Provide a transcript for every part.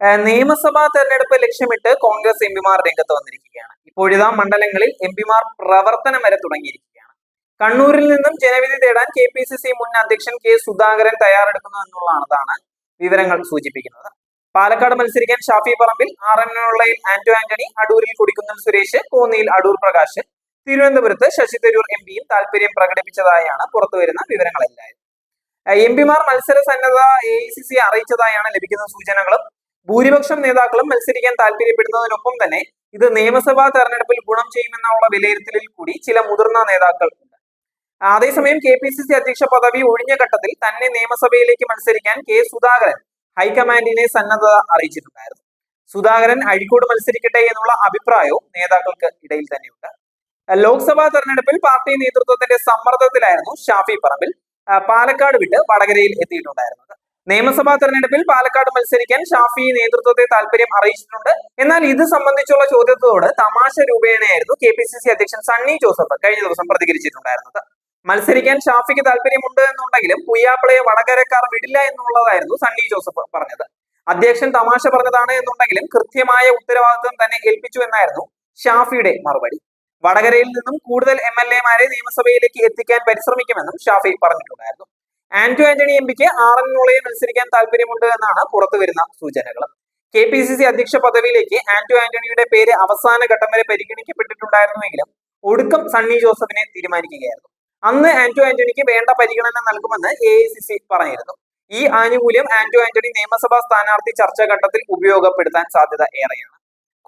നിയമസഭാ തെരഞ്ഞെടുപ്പ് ലക്ഷ്യമിട്ട് കോൺഗ്രസ് എംപിമാർ രംഗത്ത് വന്നിരിക്കുകയാണ്. ഇപ്പോഴിതാ മണ്ഡലങ്ങളിൽ എംപിമാർ പ്രവർത്തനം വരെ തുടങ്ങിയിരിക്കുകയാണ്. കണ്ണൂരിൽ നിന്നും ജനവിധി തേടാൻ കെ പി സി സി മുൻ അധ്യക്ഷൻ കെ സുധാകരൻ തയ്യാറെടുക്കുന്നു എന്നുള്ളതാണ് വിവരങ്ങൾ സൂചിപ്പിക്കുന്നത്. പാലക്കാട് മത്സരിക്കാൻ ഷാഫി പറമ്പിൽ ആറന്മുളയിൽ ആന്റോ ആന്റണി അടൂരിൽ കൊടിക്കുന്നിൽ സുരേഷ് കോന്നിയിൽ അടൂർ പ്രകാശ് തിരുവനന്തപുരത്ത് ശശി തരൂർ എം പിയും താല്പര്യം പ്രകടിപ്പിച്ചതായാണ് പുറത്തുവരുന്ന വിവരങ്ങളെല്ലാം. എം പിമാർ മത്സര സന്നദ്ധ എ ഐ സി സി അറിയിച്ചതായാണ് ലഭിക്കുന്ന സൂചനകളും ഭൂരിപക്ഷം നേതാക്കളും മത്സരിക്കാൻ താല്പര്യപ്പെടുന്നതിനൊപ്പം തന്നെ ഇത് നിയമസഭാ തെരഞ്ഞെടുപ്പിൽ ഗുണം ചെയ്യുമെന്നുള്ള വിലയിരുത്തലിൽ കൂടി ചില മുതിർന്ന നേതാക്കൾ ഉണ്ട്. അതേസമയം കെ പി സി സി അധ്യക്ഷ പദവി ഒഴിഞ്ഞ ഘട്ടത്തിൽ തന്നെ നിയമസഭയിലേക്ക് മത്സരിക്കാൻ കെ സുധാകരൻ ഹൈക്കമാൻഡിനെ സന്നദ്ധത അറിയിച്ചിട്ടുണ്ടായിരുന്നു. സുധാകരൻ അഴിക്കോട് മത്സരിക്കട്ടെ എന്നുള്ള അഭിപ്രായവും നേതാക്കൾക്ക് ഇടയിൽ തന്നെയുണ്ട്. ലോക്സഭാ തെരഞ്ഞെടുപ്പിൽ പാർട്ടി നേതൃത്വത്തിന്റെ സമ്മർദ്ദത്തിലായിരുന്നു ഷാഫി പറമ്പിൽ പാലക്കാട് വിട്ട് വടകരയിൽ എത്തിയിട്ടുണ്ടായിരുന്നത്. നിയമസഭാ തെരഞ്ഞെടുപ്പിൽ പാലക്കാട് മത്സരിക്കാൻ ഷാഫി നേതൃത്വത്തെ താല്പര്യം അറിയിച്ചിട്ടുണ്ട്. എന്നാൽ ഇത് സംബന്ധിച്ചുള്ള ചോദ്യത്തോട് തമാശ രൂപേണയായിരുന്നു കെ പി സി സി അധ്യക്ഷൻ സണ്ണി ജോസഫ് കഴിഞ്ഞ ദിവസം പ്രതികരിച്ചിട്ടുണ്ടായിരുന്നത്. മത്സരിക്കാൻ ഷാഫിക്ക് താല്പര്യമുണ്ട് എന്നുണ്ടെങ്കിലും പുയ്യാപ്പിളയെ വടകരക്കാർ വിടില്ല എന്നുള്ളതായിരുന്നു സണ്ണി ജോസഫ് പറഞ്ഞത്. അധ്യക്ഷൻ തമാശ പറഞ്ഞതാണ് എന്നുണ്ടെങ്കിലും കൃത്യമായ ഉത്തരവാദിത്വം തന്നെ ഏൽപ്പിച്ചു എന്നായിരുന്നു ഷാഫിയുടെ മറുപടി. വടകരയിൽ നിന്നും കൂടുതൽ എം എൽ എമാരെ നിയമസഭയിലേക്ക് എത്തിക്കാൻ പരിശ്രമിക്കുമെന്നും ഷാഫി പറഞ്ഞിട്ടുണ്ടായിരുന്നു. ആന്റോ ആന്റണി എം പിക്ക് ആർ എൻ മോളയെ മത്സരിക്കാൻ താല്പര്യമുണ്ട് എന്നാണ് പുറത്തു വരുന്ന സൂചനകൾ. കെ പി സി സി അധ്യക്ഷ പദവിയിലേക്ക് ആന്റോ ആന്റണിയുടെ പേര് അവസാന ഘട്ടം വരെ പരിഗണിക്കപ്പെട്ടിട്ടുണ്ടായിരുന്നുവെങ്കിലും ഒടുക്കം സണ്ണി ജോസഫിനെ തീരുമാനിക്കുകയായിരുന്നു. അന്ന് ആന്റോ ആന്റണിക്ക് വേണ്ട പരിഗണന നൽകുമെന്ന് എ ഐ സി സി പറഞ്ഞിരുന്നു. ഈ ആനുകൂല്യം ആന്റോ ആന്റണി നിയമസഭാ സ്ഥാനാർത്ഥി ചർച്ചാ ഘട്ടത്തിൽ ഉപയോഗപ്പെടുത്താൻ സാധ്യത ഏറെയാണ്.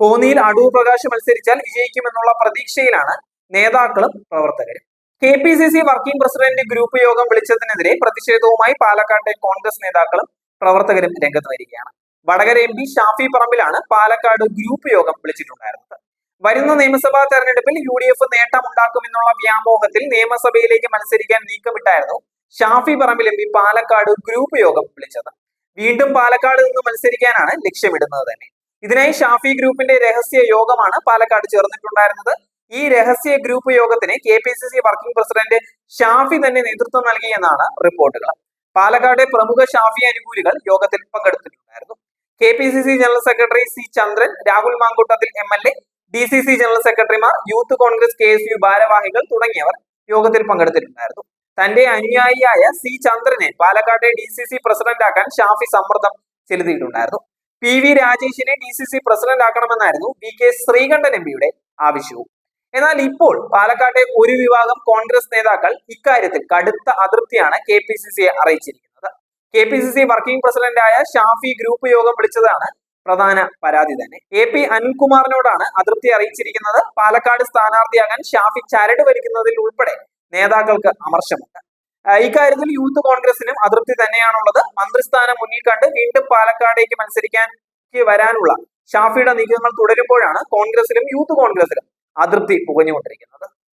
കോന്നിയിൽ അടൂർ പ്രകാശ് മത്സരിച്ചാൽ വിജയിക്കുമെന്നുള്ള പ്രതീക്ഷയിലാണ് നേതാക്കളും പ്രവർത്തകരും. K P C C working president group യോഗം വിളിച്ചതിനെതിരെ പ്രതിഷേധവുമായി പാലക്കാട്ടെ കോൺഗ്രസ് നേതാക്കളും പ്രവർത്തകരും രംഗത്ത് വരികയാണ്. വടകര എം പി ഷാഫി പറമ്പിലാണ് പാലക്കാട് ഗ്രൂപ്പ് യോഗം വിളിച്ചിട്ടുണ്ടായിരുന്നത്. വരുന്ന നിയമസഭാ തെരഞ്ഞെടുപ്പിൽ യു ഡി എഫ് നേട്ടമുണ്ടാക്കുമെന്നുള്ള വ്യാമോഹത്തിൽ നിയമസഭയിലേക്ക് മത്സരിക്കാൻ നീക്കമിട്ടായിരുന്നു Shafi Parambil M P Palakkad group യോഗം വിളിച്ചത്. വീണ്ടും പാലക്കാട് നിന്ന് മത്സരിക്കാനാണ് ലക്ഷ്യമിടുന്നത് തന്നെ. ഇതിനായി ഷാഫി ഗ്രൂപ്പിന്റെ രഹസ്യ യോഗമാണ് പാലക്കാട് ചേർന്നിട്ടുണ്ടായിരുന്നത്. ഈ രഹസ്യ ഗ്രൂപ്പ് യോഗത്തിന് K P C C working president Shafi തന്നെ നേതൃത്വം നൽകിയെന്നാണ് റിപ്പോർട്ടുകൾ പാലക്കാട് പ്രമുഖ ഷാഫി അനുകൂലികൾ യോഗത്തിൽ പങ്കെടുത്തിട്ടുണ്ടായിരുന്നു. K P C C general secretary C Chandran Rahul Mankoottathil M L A D C C general സെക്രട്ടറിമാർ youth congress K S U ഭാരവാഹികൾ തുടങ്ങിയവർ യോഗത്തിൽ പങ്കെടുത്തിട്ടുണ്ടായിരുന്നു. തന്റെ അനുയായിയായ സി ചന്ദ്രനെ പാലക്കാട്ടെ ഡി സി സി പ്രസിഡന്റാക്കാൻ ഷാഫി സമ്മർദ്ദം ചെലുത്തിയിട്ടുണ്ടായിരുന്നു. പി വി രാജേഷിനെ ഡി സി സി പ്രസിഡന്റ് ആക്കണമെന്നായിരുന്നു വി കെ ശ്രീകണ്ഠൻ എം പിയുടെ ആവശ്യവും. എന്നാൽ ഇപ്പോൾ പാലക്കാട്ടെ ഒരു വിഭാഗം കോൺഗ്രസ് നേതാക്കൾ ഇക്കാര്യത്തിൽ കടുത്ത അതൃപ്തിയാണ് കെ പി സി സിയെ അറിയിച്ചിരിക്കുന്നത്. K P C C working പ്രസിഡന്റായ ഷാഫി ഗ്രൂപ്പ് യോഗം വിളിച്ചതാണ് പ്രധാന പരാതി തന്നെ. എ പി അനിൽകുമാറിനോടാണ് അതൃപ്തി അറിയിച്ചിരിക്കുന്നത്. പാലക്കാട് സ്ഥാനാർത്ഥിയാകാൻ ഷാഫി ചരട് വരിക്കുന്നതിൽ ഉൾപ്പെടെ നേതാക്കൾക്ക് അമർശമുണ്ട് ഇക്കാര്യത്തിൽ യൂത്ത് കോൺഗ്രസിനും അതൃപ്തി തന്നെയാണുള്ളത്. മന്ത്രിസ്ഥാനം മുന്നിൽ കണ്ട് വീണ്ടും പാലക്കാടേക്ക് മത്സരിക്കാൻ വരാനുള്ള ഷാഫിയുടെ നീക്കങ്ങൾ തുടരുമ്പോഴാണ് കോൺഗ്രസിലും യൂത്ത് കോൺഗ്രസിലും അതൃപ്തി പുകഞ്ഞുകൊണ്ടിരിക്കുന്നത്.